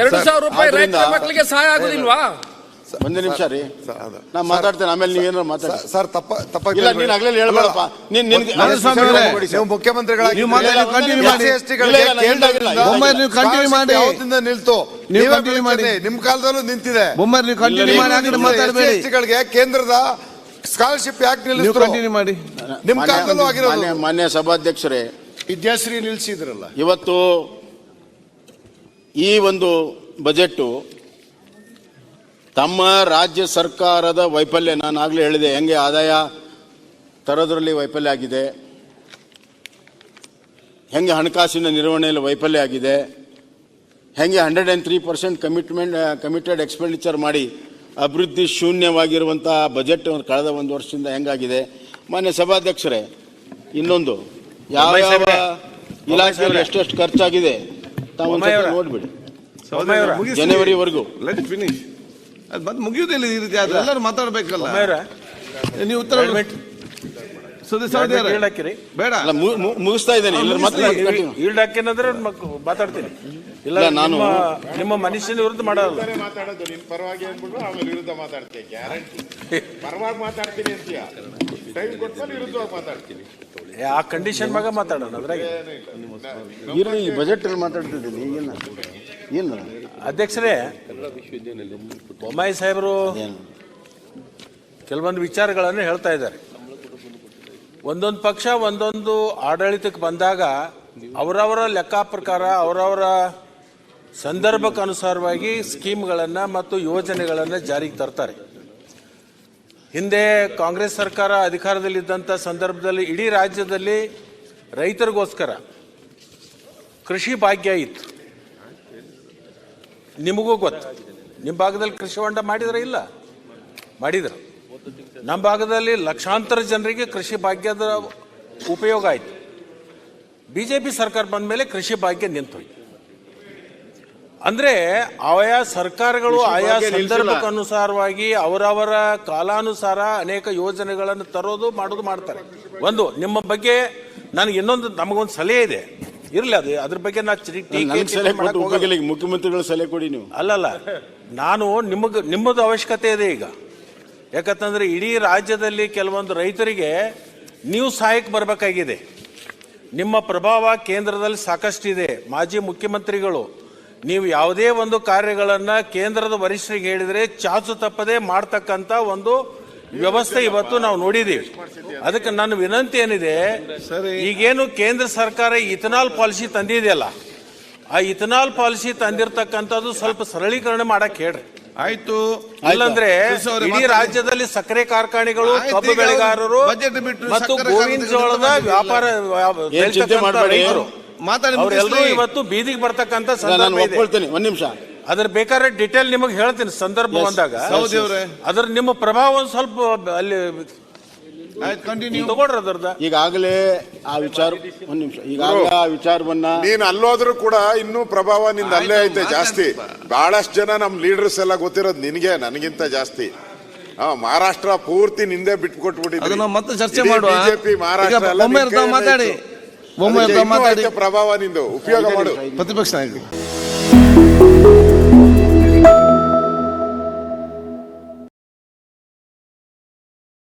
ಎರಡು ಸಾವಿರ ರೂಪಾಯಿ ರೈತರ ಮಕ್ಕಳಿಗೆ ಸಹಾಯ ಆಗುದಿಲ್ವಾ? ಒಂದೇ ನಿಮಿಷ ರೀ. ಸರ್, ಅದು. ನಾ ಮಾತಾಡ್ತೇನೆ ಆಮೇಲೆ ನೀವೇನಾರು ಮಾತಾಡಿ. ಸರ್, ತಪ್ಪ ತಪ್ಪಾಗಿ ಇಲ್ಲ ನೀನು ಆಗ್ಲೇ ಹೇಳ್ಬೇಡಪ್ಪ. ನೀನ್ ನಿನ್ಗೆ ನೀವು ಮುಖ್ಯಮಂತ್ರಿಗಳಾಗಿ ಕಂಟಿನ್ಯೂ ಮಾಡಿ. ಯಾವತ್ತಿಂದ ನಿಲ್ತು? ನೀವು ನೀವೇ ಮಾಡಿ. ಬೆಳೀತದೆ. ನಿಮ್ ಕಾಲದಲ್ಲೂ ನಿಂತಿದೆ. ಬೊಮ್ಮಾಯಿ ನೀವು ಕಂಟಿನ್ಯೂ ಮಾಡಿ ಹಾಕಿದ್ರೆ ಮಾತಾಡಬೇಡಿ. ಗಳಿಗೆ ಕೇಂದ್ರದ ಸ್ಕಾಲರ್ಶಿಪ್ ಯಾಕೆ ನೀವು ಕಂಟಿನ್ಯೂ ಮಾಡಿ. ನಿಮ್ಮ ಕಾಲದಲ್ಲೂ ಆಗಿರೋದು. ಮಾನ್ಯ ಸಭಾಧ್ಯಕ್ಷರೇ ವಿದ್ಯಾಶ್ರೀ ನಿಲ್ಸಿದ್ರಲ್ಲ. ಇವತ್ತು ಈ ಒಂದು ಬಜೆಟ್ಟು ತಮ್ಮ ರಾಜ್ಯ ಸರ್ಕಾರದ ವೈಫಲ್ಯ ನಾನು ಆಗಲೇ ಹೇಳಿದೆ ಹೆಂಗೆ ಆದಾಯ ತರೋದ್ರಲ್ಲಿ ವೈಫಲ್ಯ ಆಗಿದೆ ಹೆಂಗೆ ಹಣಕಾಸಿನ ನಿರ್ವಹಣೆಯಲ್ಲಿ ವೈಫಲ್ಯ ಆಗಿದೆ ಹೆಂಗೆ hundred and three percent commitment committed expenditure ಮಾಡಿ ಅಭಿವೃದ್ಧಿ ಶೂನ್ಯವಾಗಿರುವಂಥ ಬಜೆಟ್ ಕಳೆದ ಒಂದು ವರ್ಷದಿಂದ ಹೆಂಗಾಗಿದೆ. ಮಾನ್ಯ ಸಭಾಧ್ಯಕ್ಷರೇ ಇನ್ನೊಂದು ಯಾವ ಯಾವ ಇಲಾಖೆಯಲ್ಲಿ ಎಷ್ಟೆಷ್ಟು ಖರ್ಚಾಗಿದೆ? ತಾವು ನೋಡ್ಬಿಡಿ. ಜನವರಿವರೆಗೂ. ಅದು ಮತ್ತೆ ಮುಗಿಯುವುದಿಲ್ಲ ಈ ರೀತಿ ಆದ್ರೆ ಎಲ್ಲರೂ ಮಾತಾಡ್ಬೇಕಲ್ಲ. ನೀವು ಉತ್ತರ ಸುದ್ದಿ ಬೇಡ. ಮುಗಿಸ್ತಾ ಇದ್ದೇನೆ. ಮಾತಾಡ್ತೀನಿ. ಇಲ್ಲ ನಾನು- ನಿಮ್ಮ- ನಿಮ್ಮ ಮನುಷ್ಯನ ವಿರುದ್ಧ ಮಾಡಲ್ಲ. ಮಾತಾಡೋದು ನಿನ್ ಪರವಾಗಿ ಅಂದ್ಬಿಟ್ಟು ಆಮೇಲೆ ವಿರುದ್ಧ ಮಾತಾಡ್ತೀನಿ ಗ್ಯಾರಂಟಿ ಪರವಾಗಿ ಮಾತಾಡ್ತೀನಿ ಅಂತೀಯ? ಟೈಮ್ ಕೊಟ್ಮೇಲೆ ವಿರುದ್ಧವಾಗಿ ಮಾತಾಡ್ತೀನಿ. ಆ ಕಂಡೀಷನ್ ಮ್ಯಾಗ ಮಾತಾಡೋಣ ಅದ್ರಾಗ. ಇರ್ಲಿ ಈ ಬಜೆಟ್ ಅಲ್ಲಿ ಮಾತಾಡ್ತಿದ್ದೀನಿ ಏನು ಏನು ಅಧ್ಯಕ್ಷರೇ ಬೊಮ್ಮಾಯಿ ಸಾಹೇಬರು ಕೆಲವೊಂದು ವಿಚಾರಗಳನ್ನು ಹೇಳ್ತಾ ಇದ್ದಾರೆ. ಒಂದೊಂದು ಪಕ್ಷ ಒಂದೊಂದು ಆಡಳಿತಕ್ಕೆ ಬಂದಾಗ ಅವರವರ ಲೆಕ್ಕ ಪ್ರಕಾರ ಅವರವರ ಸಂದರ್ಭಕ್ಕೆ ಅನುಸಾರವಾಗಿ ಸ್ಕೀಮ್ಗಳನ್ನು ಮತ್ತು ಯೋಜನೆಗಳನ್ನು ಜಾರಿಗೆ ತರ್ತಾರೆ. ಹಿಂದೆ ಕಾಂಗ್ರೆಸ್ ಸರ್ಕಾರ ಅಧಿಕಾರದಲ್ಲಿದ್ದಂಥ ಸಂದರ್ಭದಲ್ಲಿ ಇಡೀ ರಾಜ್ಯದಲ್ಲಿ ರೈತರಿಗೋಸ್ಕರ ಕೃಷಿ ಭಾಗ್ಯ ಇತ್ತು. ನಿಮಗೂ ಗೊತ್ತು. ನಿಮ್ಮ ಭಾಗದಲ್ಲಿ ಕೃಷಿ ಹೊಂಡ ಮಾಡಿದ್ರೆ ಇಲ್ಲ? ಮಾಡಿದ್ರು. ನಮ್ಮ ಭಾಗದಲ್ಲಿ ಲಕ್ಷಾಂತರ ಜನರಿಗೆ ಕೃಷಿ ಭಾಗ್ಯದ ಉಪಯೋಗ ಆಯಿತು. ಬಿ ಜೆ ಪಿ ಸರ್ಕಾರ ಬಂದ ಮೇಲೆ ಕೃಷಿ ಭಾಗ್ಯ ನಿಂತೋಯ್ತು. ಅಂದ್ರೆ ಆಯಾ ಸರ್ಕಾರಗಳು ಆಯಾ ಸಂದರ್ಭಕ್ಕನುಸಾರವಾಗಿ ಸಂದರ್ಭಕ್ಕೆ ಅನುಸಾರವಾಗಿ ಅವರವರ ಕಾಲಾನುಸಾರ ಅನೇಕ ಯೋಜನೆಗಳನ್ನು ತರೋದು ಮಾಡೋದು ಮಾಡ್ತಾರೆ. ಒಂದು ನಿಮ್ಮ ಬಗ್ಗೆ ನನಗೆ ಇನ್ನೊಂದು ನಮಗೊಂದು ಸಲಹೆ ಇದೆ. ಇರಲಿ ಅದು ಅದ್ರ ಬಗ್ಗೆ ನಾ ಟೀಕೆ- ಟೀಕೆ ನನಗೆ ಸಲಹೆ ಮಾಡಕ್ ಕೊಟ್ಟು ಹೋಗಲ್ಲ. ಉಪಯೋಗ ಮುಖ್ಯಮಂತ್ರಿಗಳು ಸಲಹೆ ಕೊಡಿ ನೀವು. ಅಲ್ಲಲ್ಲ ನಾನು ನಿಮಗೆ ನಿಮ್ಮದು ಅವಶ್ಯಕತೆ ಇದೆ ಈಗ. ಯಾಕಂತಂದ್ರೆ ಇಡೀ ರಾಜ್ಯದಲ್ಲಿ ಕೆಲವೊಂದು ರೈತರಿಗೆ ನೀವು ಸಹಾಯಕ್ಕೆ ಬರಬೇಕಾಗಿದೆ. ನಿಮ್ಮ ಪ್ರಭಾವ ಕೇಂದ್ರದಲ್ಲಿ ಸಾಕಷ್ಟಿದೆ. ಮಾಜಿ ಮುಖ್ಯಮಂತ್ರಿಗಳು ನೀವು ಯಾವುದೇ ಒಂದು ಕಾರ್ಯಗಳನ್ನು ಕೇಂದ್ರದ ವರಿಷ್ಠರಿಗೆ ಹೇಳಿದರೆ ಚಾಚು ತಪ್ಪದೆ ಮಾಡ್ತಕ್ಕಂಥ ಒಂದು ವ್ಯವಸ್ಥೆ ಇವತ್ತು ನಾವು ನೋಡಿದ್ದೀವಿ ಅದಕ್ಕೆ ನನ್ನ ವಿನಂತಿ ಏನಿದೆ ಈಗೇನು ಕೇಂದ್ರ ಸರ್ಕಾರ ಇಥನಾಲ್ ಪಾಲಿಸಿ ತಂದಿದೆಯಲ್ಲ ಆ ಇಥನಾಲ್ ಪಾಲಿಸಿ ತಂದಿರತಕ್ಕಂಥದ್ದು ಸ್ವಲ್ಪ ಸರಳೀಕರಣ ಮಾಡಕ್ ಹೇಳ್ರಿ. ಆಯ್ತು. ಇಲ್ಲಂದ್ರೆ ಇಡೀ ರಾಜ್ಯದಲ್ಲಿ ಸಕ್ಕರೆ ಕಾರ್ಖಾನೆಗಳು ಕಬ್ಬು ಬೆಳೆಗಾರರು ಮತ್ತು ಗೋವಿಂದ ಗೋವಿನ ಜೋಳದ ವ್ಯಾಪಾರ ಮಾತಾಡಿ ಅವರೆಲ್ಲರೂ ಮುಗಿಸ್ಲಿ. ಇವತ್ತು ಬೀದಿಗೆ ಬರ್ತಕ್ಕಂತ ನಾನು ಸಂದರ್ಭ ಇದೆ. ಒಪ್ಕೊಳ್ತೇನೆ ಒಂದ್ ನಿಮಿಷ. ಅದ್ರ ಬೇಕಾದ್ರೆ ಡಿಟೇಲ್ ನಿಮಗೆ ಹೇಳ್ತೀನಿ ಸಂದರ್ಭ Yes. ಬಂದಾಗ. ಅವರೇ. ಅದ್ರ ನಿಮ್ಮ ಪ್ರಭಾವ ಒಂದ್ ಸ್ವಲ್ಪ ಅಲ್ಲಿ ಆಯ್ತು ಕಂಟಿನ್ಯೂ ತಗೊಳ್ರಿ ಅದ್ರದ ಈಗಾಗಲೇ ಆ ವಿಚಾರ ಒಂದ್ ನಿಮಿಷ. ಈಗಾಗಲೇ ಆ ವಿಚಾರವನ್ನ ನೀನ್ ಅಲ್ಲೋದ್ರೂ ಕೂಡ ಇನ್ನೂ ಪ್ರಭಾವ ನಿಂದ ಅಲ್ಲೇ ಐತೆ ಜಾಸ್ತಿ. ಬಹಳಷ್ಟು ಜನ ನಮ್ ಲೀಡರ್ಸ್ ಎಲ್ಲ ಗೊತ್ತಿರೋದು ನಿನಗೆ ನನಗಿಂತ ಜಾಸ್ತಿ. ಹಾ ಮಹಾರಾಷ್ಟ್ರ ಪೂರ್ತಿ ನಿಂದೆ ಬಿಟ್ಕೊಟ್ಬಿಟ್ಟಿದ್ರು ಅದನ್ನ ಮತ್ತೆ ಚರ್ಚೆ ಮಾಡುವ. ಬಿಜೆಪಿ ಮಹಾರಾಷ್ಟ್ರ ಎಲ್ಲ ನಿನ್ ಕೈಯಲ್ಲೇ ಮಾತಾಡಿ. ಇತ್ತು. ಬೊಮ್ಮ ಪ್ರಭಾವದಿಂದ ಉಪಯೋಗ ಮಾಡು ಪ್ರತಿಪಕ್ಷ ನಾಯಕರು